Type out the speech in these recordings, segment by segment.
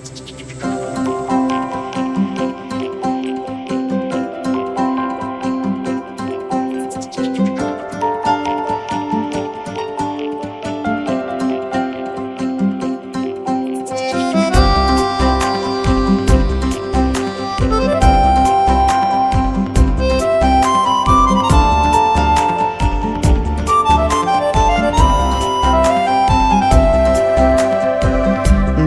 podcast.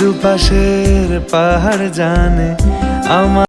দুপাশের পাহাড় জানে আমার